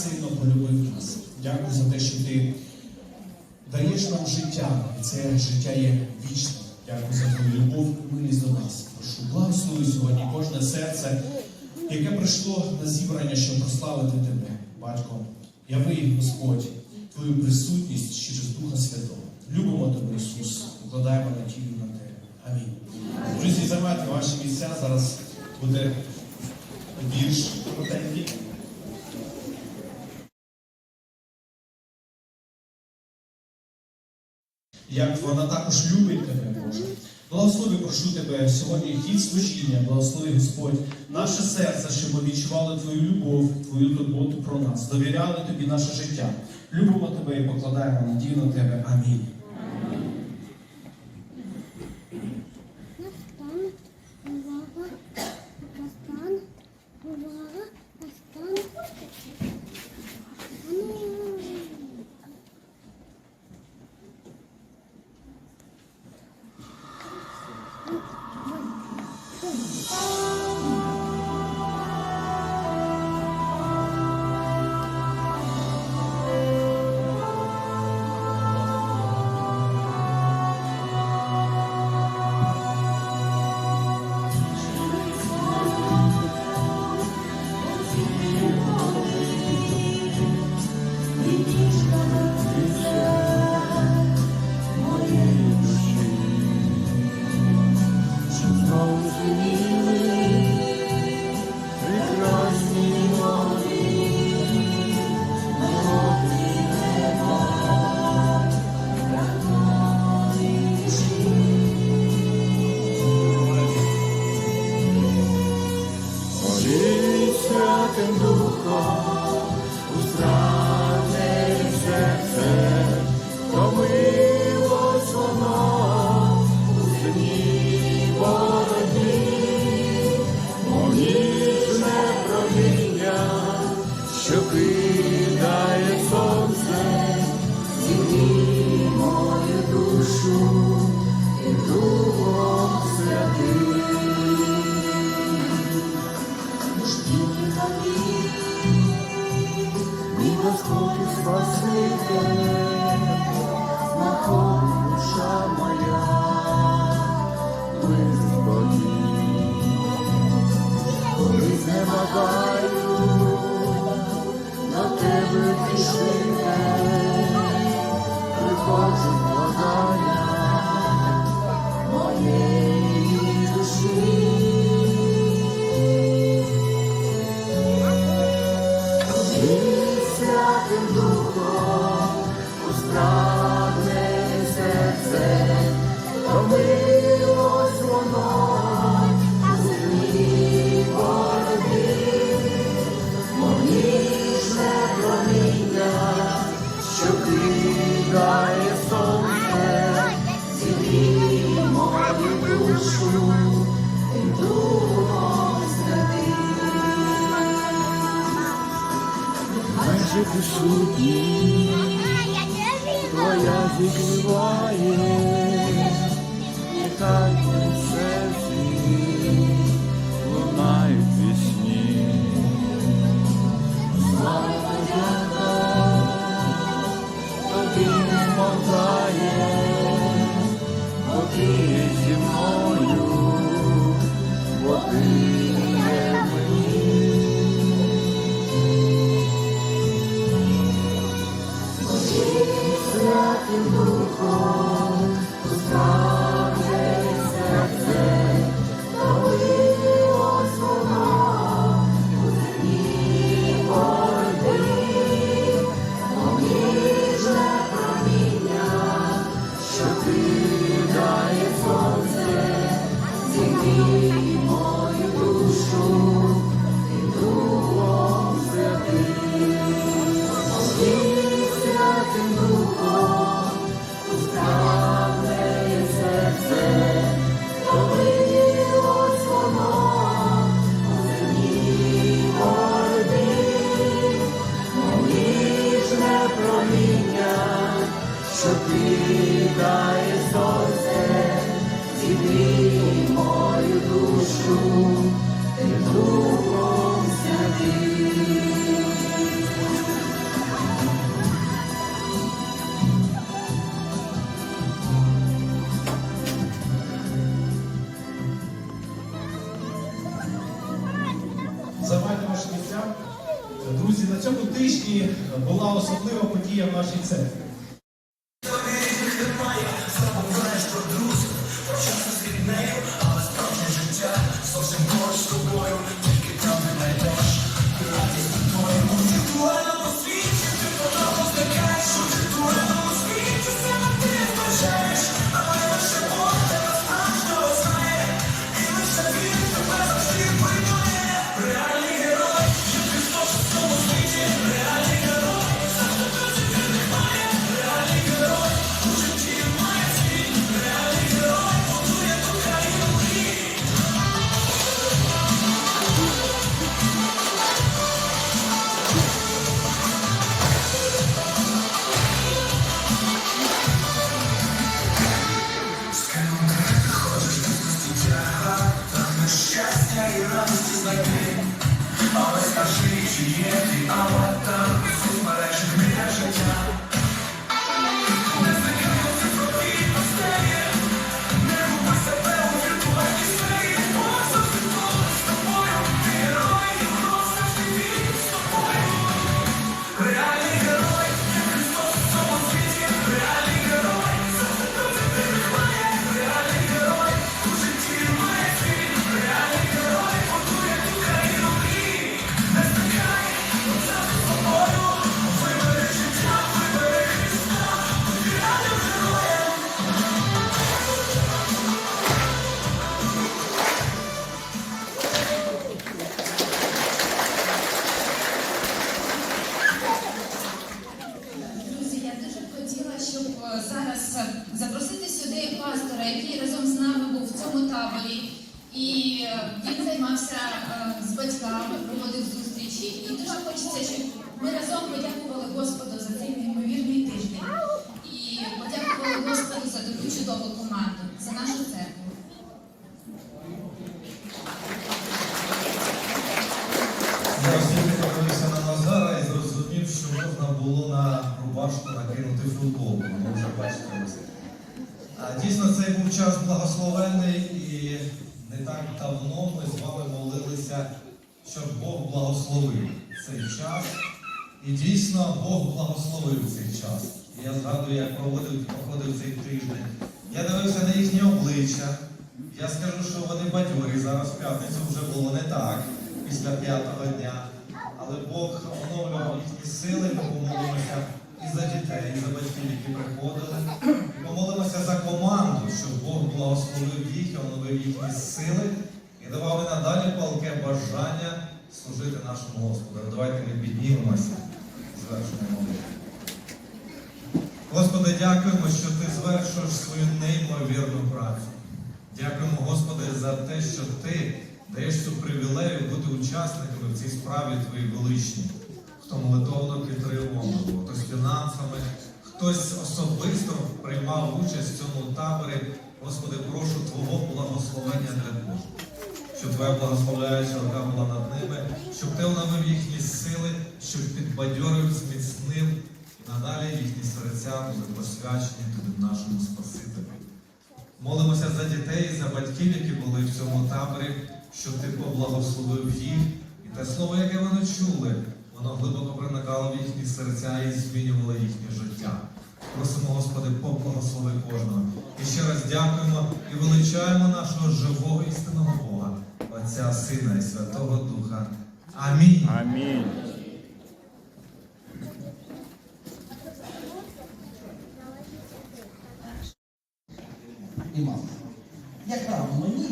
сильно полюбив нас. Дякую за те, що ти даєш нам життя, і це життя є вічним. Дякую за твою любов і милість до нас. Прошу, благослови сьогодні кожне серце, яке прийшло на зібрання, щоб прославити тебе, батько. Яви, Господь, твою присутність через Духа Святого. Любимо тебе, Ісус, покладаємо надію на тебе. Амінь. Друзі, займайте ваші місця. Зараз буде вірш Як вона також любить тебе, Боже. Благослови, прошу тебе сьогодні хід служіння, благослови Господь, наше серце, щоб ми відчували Твою любов, Твою турботу про нас, довіряли тобі наше життя. Любимо тебе і покладаємо надію на тебе. Амінь. 人路过。Тижні була особлива подія в нашій церкві. Рубашку накинути футболку. Ви вже бачите Дійсно, цей був час благословенний і не так давно ми з вами молилися, щоб Бог благословив цей час. І дійсно Бог благословив цей час. І я згадую, як проводив, проходив цей тиждень. Я дивився на їхні обличчя. Я скажу, що вони бадьорі. Зараз в п'ятницю вже було не так, після п'ятого дня. Але Бог оновлював їхні сили, ми помолимося і за дітей, і за батьків, які приходили. Помолимося за команду, щоб Бог благословив їх і оновив їхні сили і давав і надалі палке бажання служити нашому Господу. Давайте ми піднімемося звершимо молитву. Господи, дякуємо, що Ти звершуєш свою неймовірну працю. Дякуємо, Господи, за те, що Ти даєш цю привілею бути учасниками в цій справі Твоїй величній. Хто молитовно підтримував, хтось фінансами, хтось особисто приймав участь в цьому таборі. Господи, прошу Твого благословення для них. Щоб Твоя благословляюча рука була над ними, щоб Ти оновив їхні сили, щоб підбадьорив, зміцнив надалі їхні серця були посвячені тобі нашому Спасителю. Молимося за дітей, за батьків, які були в цьому таборі, щоб ти поблагословив їх. І те слово, яке вони чули, воно глибоко проникало в їхні серця і змінювало їхнє життя. Просимо, Господи, поблагослови кожного. І ще раз дякуємо і величаємо нашого живого істинного Бога, Отця, Сина і Святого Духа. Амінь. Амінь. і мама. Як мені?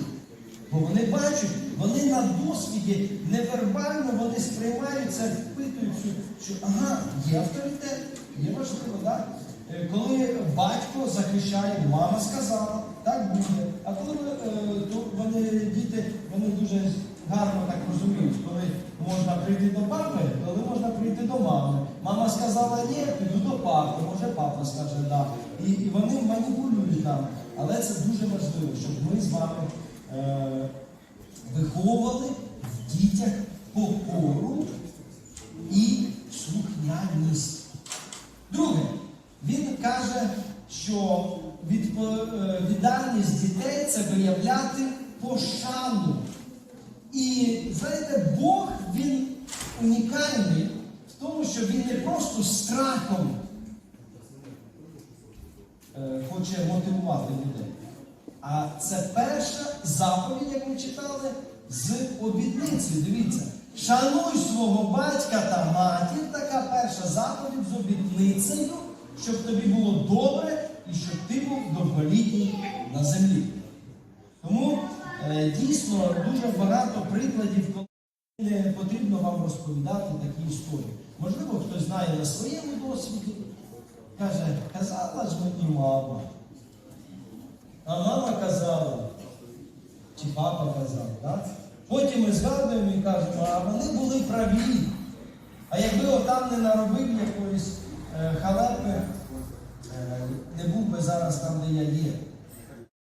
Бо вони бачать, вони на досвіді невербально вони сприймають це, впитують, що, що ага, є авторитет, є важливо, так? Е, Коли батько захищає, мама сказала, так буде. А коли е, то вони діти, вони дуже гарно так розуміють, коли можна прийти до папи, коли можна прийти до мами. Мама сказала ні, піду до папи, може папа скаже да. І, і вони маніпулюють нам. Але це дуже важливо, щоб ми з вами е, виховували в дітях покору і слухняність. Друге, він каже, що відпо- е, дітей це виявляти пошану. І знаєте, Бог він унікальний в в тому, що він не просто страхом е, хоче мотивувати людей. А це перша заповідь, як ми читали, з обітницею. Дивіться, шануй свого батька та матір, така перша заповідь з обітницею, щоб тобі було добре і щоб ти був довголітній на землі. Тому е, дійсно дуже багато прикладів, коли не потрібно вам розповідати такі історії. Можливо, хтось знає на своєму досвіді, каже, казала ж мені мама. А мама казала, чи папа казав, так? Потім ми згадуємо і кажемо, а вони були праві. А якби отам не наробив якоїсь е, халепи, е, не був би зараз там, де я є.